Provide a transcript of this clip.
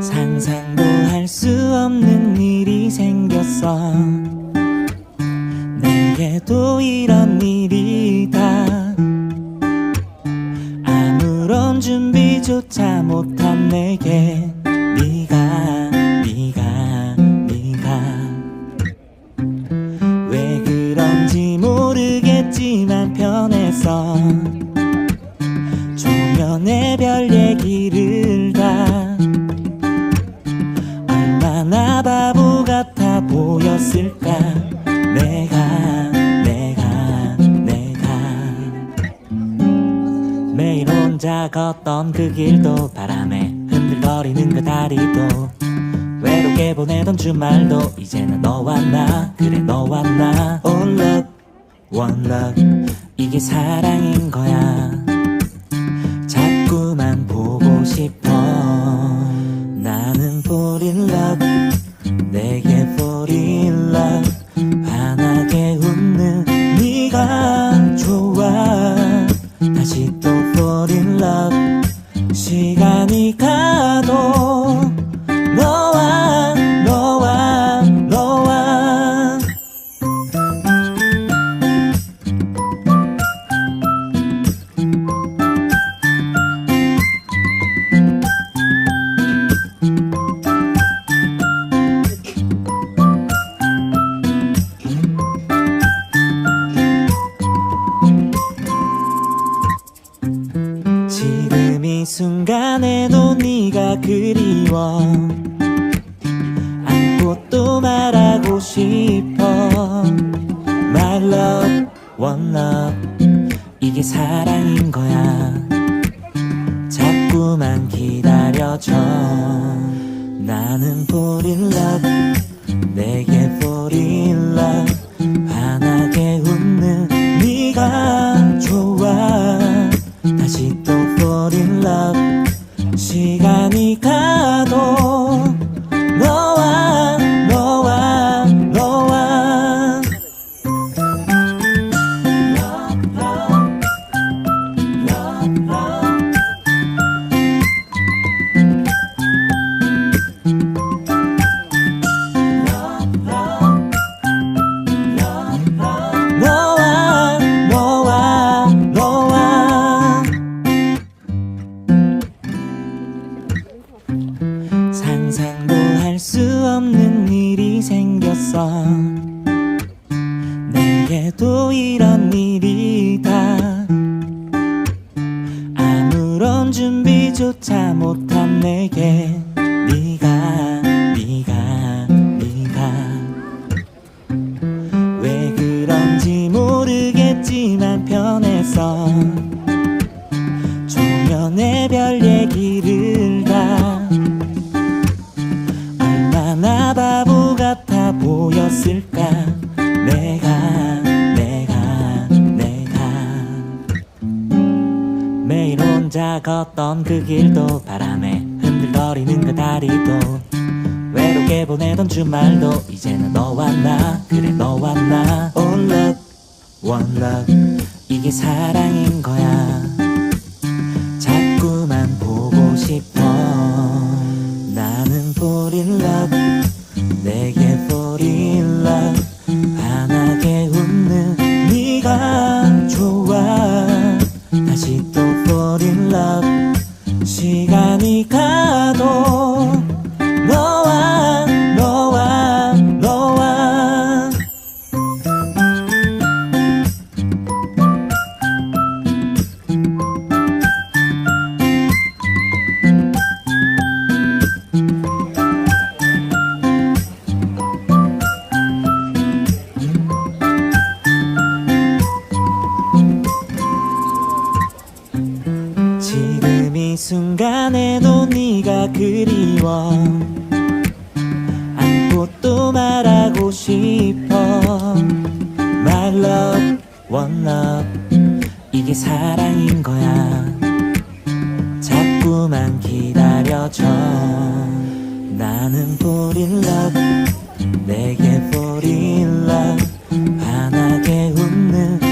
상상도 할 수 없는 일이 생겼어. 내게도 이런 일이 다. 아무런 준비조차 못한 내게 네가 조면의 별 얘기를 다 얼마나 바보 같아 보였을까. 내가 내가 내가. 매일 혼자 걷던 그 길도 바람에 흔들거리는 그 다리도 외롭게 보내던 주말도 이제는 너와 나 그래 너와 나. All love one love. 이게 사랑인 거야 시간이 이 순간에도 네가 그리워. 안고 또 말하고 싶어. My love, one love. 이게 사랑인 거야. 자꾸만 기다려줘. 나는 fall in love. 내게 fall in 다시 또 fall in love 시간이 가도 내게도 이런 일이 다. 아무런 준비조차 못한 내게 네가 네가 네가. 왜 그런지 모르겠지만 편해서 조면의 별 얘기를 보였을까? 내가 내가 내가. 매일 혼자 걷던 그 길도 바람에 흔들거리는 그 다리도 외롭게 보내던 주말도 이제는 너와 나 그래 너와 나. All love one love 이게 사랑인 거야. 자꾸만 보고 싶어. 나는 fall in love 내게 love. 시간이 가 순간에도 네가 그리워. 안고 또 말하고 싶어. My love, one love. 이게 사랑인 거야. 자꾸만 기다려줘. 나는 fall in love. 내게 fall in love. 환하게 웃는